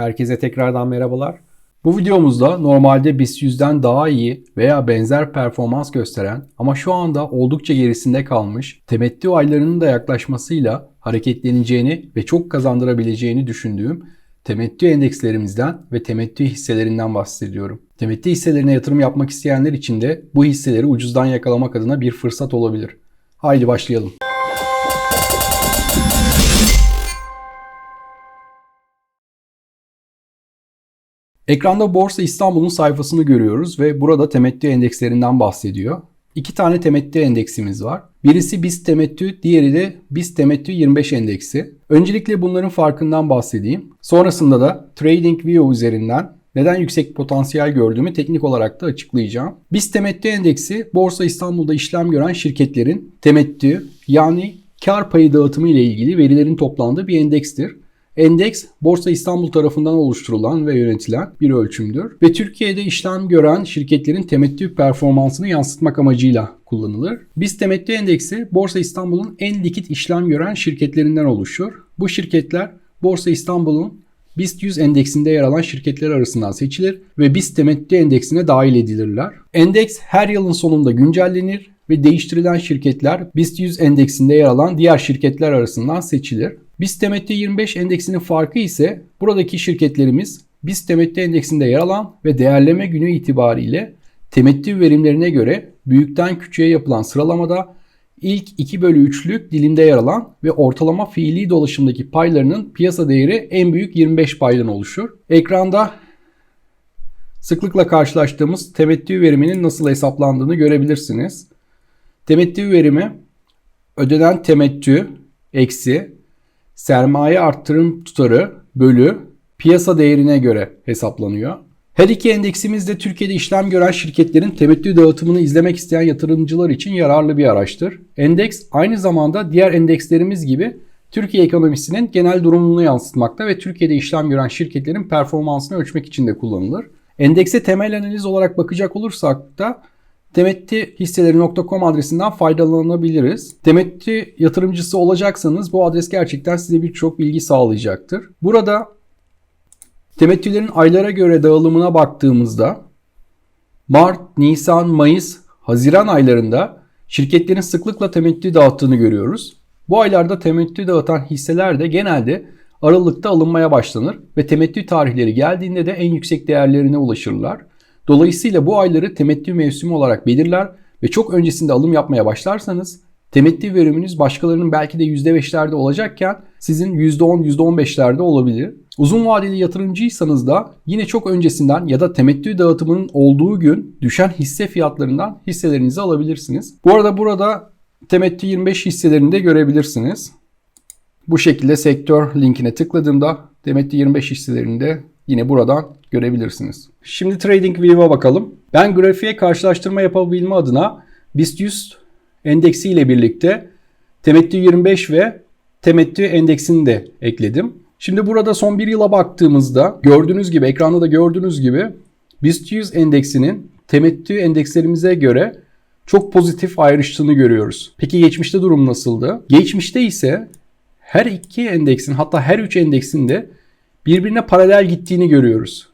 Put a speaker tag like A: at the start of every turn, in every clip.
A: Herkese tekrardan merhabalar. Bu videomuzda normalde BIST 100'den daha iyi veya benzer performans gösteren ama şu anda oldukça gerisinde kalmış temettü aylarının da yaklaşmasıyla hareketleneceğini ve çok kazandırabileceğini düşündüğüm temettü endekslerimizden ve temettü hisselerinden bahsediyorum. Temettü hisselerine yatırım yapmak isteyenler için de bu hisseleri ucuzdan yakalamak adına bir fırsat olabilir. Haydi başlayalım. Ekranda Borsa İstanbul'un sayfasını görüyoruz ve burada temettü endekslerinden bahsediyor. İki tane temettü endeksimiz var. Birisi BIST temettü, diğeri de BIST temettü 25 endeksi. Öncelikle bunların farkından bahsedeyim. Sonrasında da TradingView üzerinden neden yüksek potansiyel gördüğümü teknik olarak da açıklayacağım. BIST temettü endeksi Borsa İstanbul'da işlem gören şirketlerin temettü yani kar payı dağıtımı ile ilgili verilerin toplandığı bir endekstir. Endeks Borsa İstanbul tarafından oluşturulan ve yönetilen bir ölçümdür ve Türkiye'de işlem gören şirketlerin temettü performansını yansıtmak amacıyla kullanılır. BIST temettü endeksi Borsa İstanbul'un en likit işlem gören şirketlerinden oluşur. Bu şirketler Borsa İstanbul'un BIST 100 endeksinde yer alan şirketler arasından seçilir ve BIST temettü endeksine dahil edilirler. Endeks her yılın sonunda güncellenir ve değiştirilen şirketler BIST 100 endeksinde yer alan diğer şirketler arasından seçilir. BIST temettü 25 endeksinin farkı ise buradaki şirketlerimiz BIST temettü endeksinde yer alan ve değerleme günü itibariyle temettü verimlerine göre büyükten küçüğe yapılan sıralamada ilk 2 bölü 3'lük dilimde yer alan ve ortalama fiili dolaşımdaki paylarının piyasa değeri en büyük 25 paydan oluşur. Ekranda sıklıkla karşılaştığımız temettü veriminin nasıl hesaplandığını görebilirsiniz. Temettü verimi ödenen temettü eksi sermaye arttırım tutarı bölü piyasa değerine göre hesaplanıyor. Her iki endeksimiz de Türkiye'de işlem gören şirketlerin temettü dağıtımını izlemek isteyen yatırımcılar için yararlı bir araçtır. Endeks aynı zamanda diğer endekslerimiz gibi Türkiye ekonomisinin genel durumunu yansıtmakta ve Türkiye'de işlem gören şirketlerin performansını ölçmek için de kullanılır. Endekse temel analiz olarak bakacak olursak da temettihisseleri.com adresinden faydalanabiliriz. Temetti yatırımcısı olacaksanız bu adres gerçekten size birçok bilgi sağlayacaktır. Burada temettülerin aylara göre dağılımına baktığımızda Mart, Nisan, Mayıs, Haziran aylarında şirketlerin sıklıkla temettü dağıttığını görüyoruz. Bu aylarda temettü dağıtan hisseler de genelde Aralık'ta alınmaya başlanır ve temettü tarihleri geldiğinde de en yüksek değerlerine ulaşırlar. Dolayısıyla bu ayları temettü mevsimi olarak belirler ve çok öncesinde alım yapmaya başlarsanız temettü veriminiz başkalarının belki de %5'lerde olacakken sizin %10, %15'lerde olabilir. Uzun vadeli yatırımcıysanız da yine çok öncesinden ya da temettü dağıtımının olduğu gün düşen hisse fiyatlarından hisselerinizi alabilirsiniz. Bu arada burada temettü 25 hisselerini de görebilirsiniz. Bu şekilde sektör linkine tıkladığımda temettü 25 hisselerini de yine buradan görebilirsiniz. Şimdi TradingView'a bakalım. Ben grafiğe karşılaştırma yapabilme adına BIST 100 endeksi ile birlikte temettü 25 ve temettü endeksini de ekledim. Şimdi burada son bir yıla baktığımızda gördüğünüz gibi ekranda da gördüğünüz gibi BIST 100 endeksinin temettü endekslerimize göre çok pozitif ayrıştığını görüyoruz. Peki geçmişte durum nasıldı? Geçmişte ise her iki endeksin hatta her üç endeksin de birbirine paralel gittiğini görüyoruz.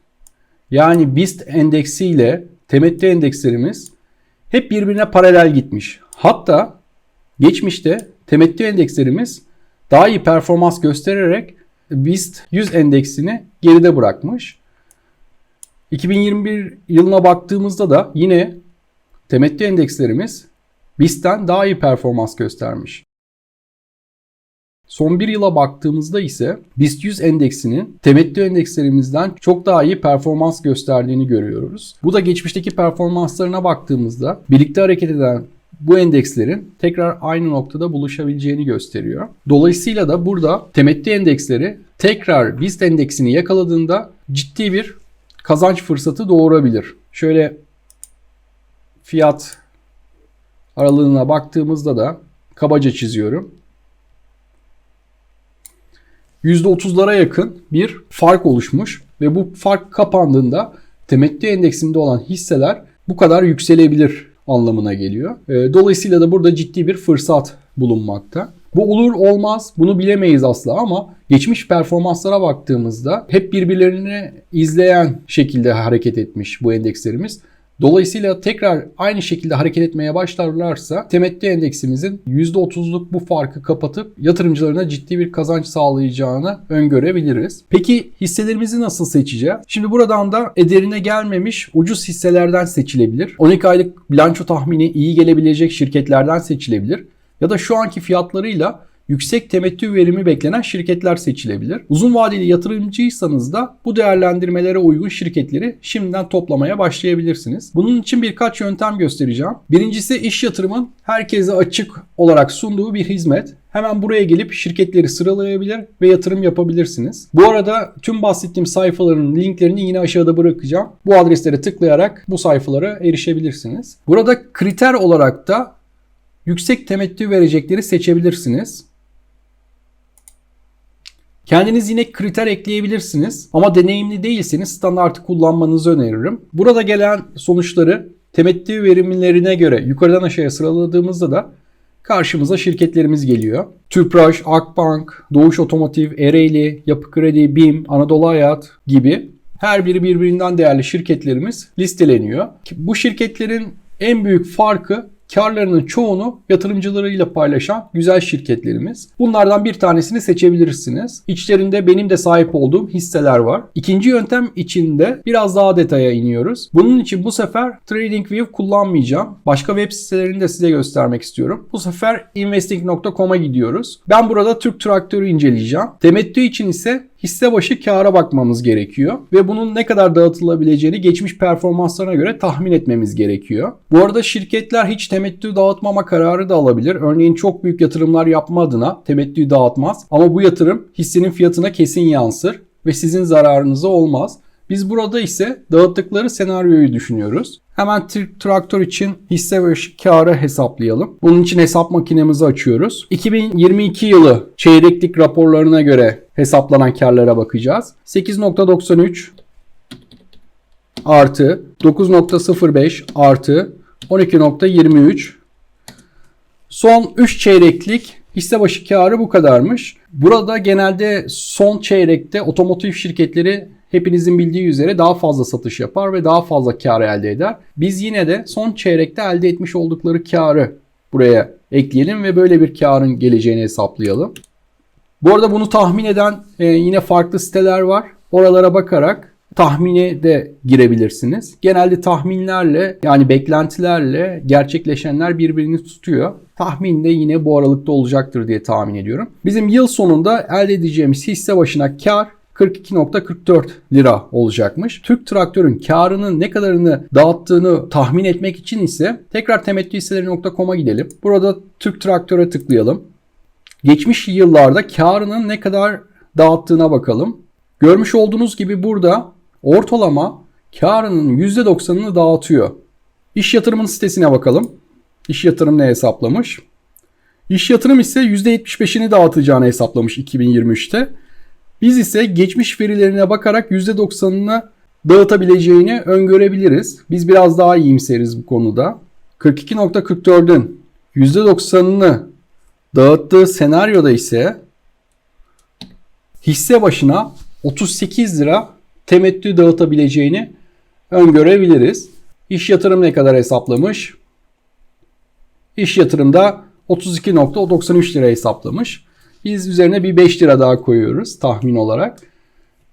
A: Yani BIST endeksi ile temettü endekslerimiz hep birbirine paralel gitmiş. Hatta geçmişte temettü endekslerimiz daha iyi performans göstererek BIST 100 endeksini geride bırakmış. 2021 yılına baktığımızda da yine temettü endekslerimiz BIST'ten daha iyi performans göstermiş. Son bir yıla baktığımızda ise BIST 100 endeksinin temettü endekslerimizden çok daha iyi performans gösterdiğini görüyoruz. Bu da geçmişteki performanslarına baktığımızda birlikte hareket eden bu endekslerin tekrar aynı noktada buluşabileceğini gösteriyor. Dolayısıyla da burada temettü endeksleri tekrar BIST endeksini yakaladığında ciddi bir kazanç fırsatı doğurabilir. Şöyle fiyat aralığına baktığımızda da kabaca çiziyorum. %30'lara yakın bir fark oluşmuş ve bu fark kapandığında temettü endeksinde olan hisseler bu kadar yükselebilir anlamına geliyor. Ee, dolayısıyla da burada ciddi bir fırsat bulunmakta. Bu olur olmaz bunu bilemeyiz asla ama Geçmiş performanslara baktığımızda hep birbirlerini izleyen şekilde hareket etmiş bu endekslerimiz. Dolayısıyla tekrar aynı şekilde hareket etmeye başlarlarsa temettü endeksimizin %30'luk bu farkı kapatıp yatırımcılarına ciddi bir kazanç sağlayacağını öngörebiliriz. Peki hisselerimizi nasıl seçeceğiz? Şimdi buradan da ederine gelmemiş ucuz hisselerden seçilebilir. 12 aylık bilanço tahmini iyi gelebilecek şirketlerden seçilebilir. Ya da şu anki fiyatlarıyla yüksek temettü verimi beklenen şirketler seçilebilir. Uzun vadeli yatırımcıysanız da bu değerlendirmelere uygun şirketleri şimdiden toplamaya başlayabilirsiniz. Bunun için birkaç yöntem göstereceğim. Birincisi iş yatırımın herkese açık olarak sunduğu bir hizmet. Hemen buraya gelip şirketleri sıralayabilir ve yatırım yapabilirsiniz. Bu arada tüm bahsettiğim sayfaların linklerini yine aşağıda bırakacağım. Bu adreslere tıklayarak bu sayfalara erişebilirsiniz. Burada kriter olarak da yüksek temettü verecekleri seçebilirsiniz. Kendiniz yine kriter ekleyebilirsiniz ama deneyimli değilseniz standartı kullanmanızı öneririm. Burada gelen sonuçları temettü verimlerine göre yukarıdan aşağıya sıraladığımızda da karşımıza şirketlerimiz geliyor. Tüpraş, Akbank, Doğuş Otomotiv, Ereğli, Yapı Kredi, BİM, Anadolu Hayat gibi her biri birbirinden değerli şirketlerimiz listeleniyor. Bu şirketlerin en büyük farkı karlarının çoğunu yatırımcılarıyla paylaşan güzel şirketlerimiz. Bunlardan bir tanesini seçebilirsiniz. İçlerinde benim de sahip olduğum hisseler var. İkinci yöntem içinde biraz daha detaya iniyoruz. Bunun için bu sefer TradingView kullanmayacağım. Başka web sitelerini de size göstermek istiyorum. Bu sefer investing.com'a gidiyoruz. Ben burada Türk Traktörü inceleyeceğim. Temettü için ise hisse başı kâra bakmamız gerekiyor ve bunun ne kadar dağıtılabileceğini geçmiş performanslarına göre tahmin etmemiz gerekiyor. Bu arada şirketler hiç temettü dağıtmama kararı da alabilir. Örneğin çok büyük yatırımlar yapma adına temettü dağıtmaz ama bu yatırım hissenin fiyatına kesin yansır ve sizin zararınıza olmaz. Biz burada ise dağıttıkları senaryoyu düşünüyoruz. Hemen traktör için hisse ve karı hesaplayalım. Bunun için hesap makinemizi açıyoruz. 2022 yılı çeyreklik raporlarına göre hesaplanan karlara bakacağız. 8.93 artı 9.05 artı 12.23 Son 3 çeyreklik hisse başı karı bu kadarmış. Burada genelde son çeyrekte otomotiv şirketleri hepinizin bildiği üzere daha fazla satış yapar ve daha fazla kar elde eder. Biz yine de son çeyrekte elde etmiş oldukları karı buraya ekleyelim ve böyle bir karın geleceğini hesaplayalım. Bu arada bunu tahmin eden e, yine farklı siteler var. Oralara bakarak tahmine de girebilirsiniz. Genelde tahminlerle yani beklentilerle gerçekleşenler birbirini tutuyor. Tahmin de yine bu aralıkta olacaktır diye tahmin ediyorum. Bizim yıl sonunda elde edeceğimiz hisse başına kar 42.44 lira olacakmış. Türk Traktör'ün karının ne kadarını dağıttığını tahmin etmek için ise tekrar temettühisseleri.com'a gidelim. Burada Türk Traktör'e tıklayalım. Geçmiş yıllarda karının ne kadar dağıttığına bakalım. Görmüş olduğunuz gibi burada ortalama karının %90'ını dağıtıyor. İş yatırımın sitesine bakalım. İş yatırım ne hesaplamış? İş yatırım ise %75'ini dağıtacağını hesaplamış 2023'te. Biz ise geçmiş verilerine bakarak %90'ını dağıtabileceğini öngörebiliriz. Biz biraz daha iyimseriz bu konuda. 42.44'ün %90'ını dağıttığı senaryoda ise hisse başına 38 lira temettü dağıtabileceğini öngörebiliriz. İş yatırım ne kadar hesaplamış? İş yatırımda 32.93 lira hesaplamış. Biz üzerine bir 5 lira daha koyuyoruz tahmin olarak.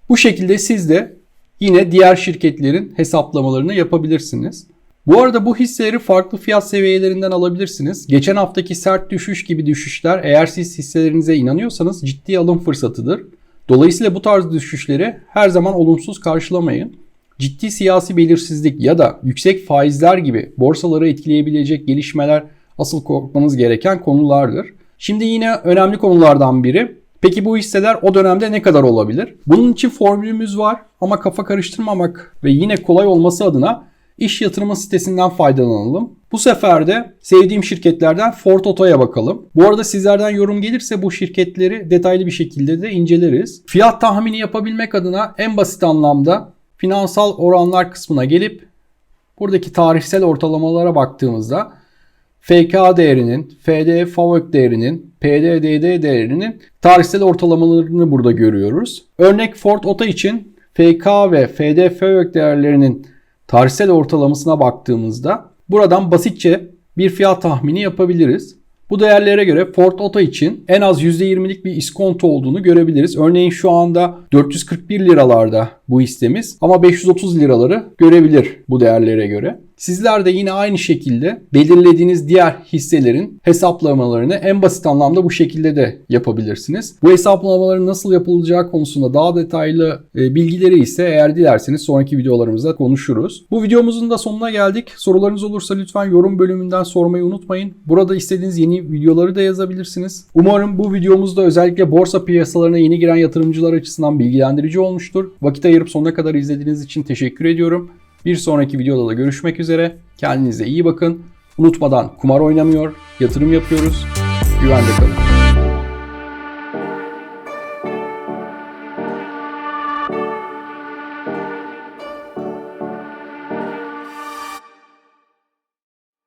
A: Bu şekilde siz de yine diğer şirketlerin hesaplamalarını yapabilirsiniz. Bu arada bu hisseleri farklı fiyat seviyelerinden alabilirsiniz. Geçen haftaki sert düşüş gibi düşüşler eğer siz hisselerinize inanıyorsanız ciddi alım fırsatıdır. Dolayısıyla bu tarz düşüşleri her zaman olumsuz karşılamayın. Ciddi siyasi belirsizlik ya da yüksek faizler gibi borsaları etkileyebilecek gelişmeler asıl korkmanız gereken konulardır. Şimdi yine önemli konulardan biri. Peki bu hisseler o dönemde ne kadar olabilir? Bunun için formülümüz var ama kafa karıştırmamak ve yine kolay olması adına iş yatırımı sitesinden faydalanalım. Bu sefer de sevdiğim şirketlerden Ford Oto'ya bakalım. Bu arada sizlerden yorum gelirse bu şirketleri detaylı bir şekilde de inceleriz. Fiyat tahmini yapabilmek adına en basit anlamda finansal oranlar kısmına gelip buradaki tarihsel ortalamalara baktığımızda FK değerinin, FD FAVÖK değerinin, PDDD değerinin tarihsel ortalamalarını burada görüyoruz. Örnek Ford Ota için FK ve FD FAVÖK değerlerinin tarihsel ortalamasına baktığımızda buradan basitçe bir fiyat tahmini yapabiliriz. Bu değerlere göre Ford Ota için en az %20'lik bir iskonto olduğunu görebiliriz. Örneğin şu anda 441 liralarda bu hissemiz ama 530 liraları görebilir bu değerlere göre. Sizler de yine aynı şekilde belirlediğiniz diğer hisselerin hesaplamalarını en basit anlamda bu şekilde de yapabilirsiniz. Bu hesaplamaların nasıl yapılacağı konusunda daha detaylı e, bilgileri ise eğer dilerseniz sonraki videolarımızda konuşuruz. Bu videomuzun da sonuna geldik. Sorularınız olursa lütfen yorum bölümünden sormayı unutmayın. Burada istediğiniz yeni videoları da yazabilirsiniz. Umarım bu videomuz da özellikle borsa piyasalarına yeni giren yatırımcılar açısından bilgilendirici olmuştur. Vakit ayırıp sonuna kadar izlediğiniz için teşekkür ediyorum. Bir sonraki videoda da görüşmek üzere. Kendinize iyi bakın. Unutmadan kumar oynamıyor, yatırım yapıyoruz. Güvende kalın.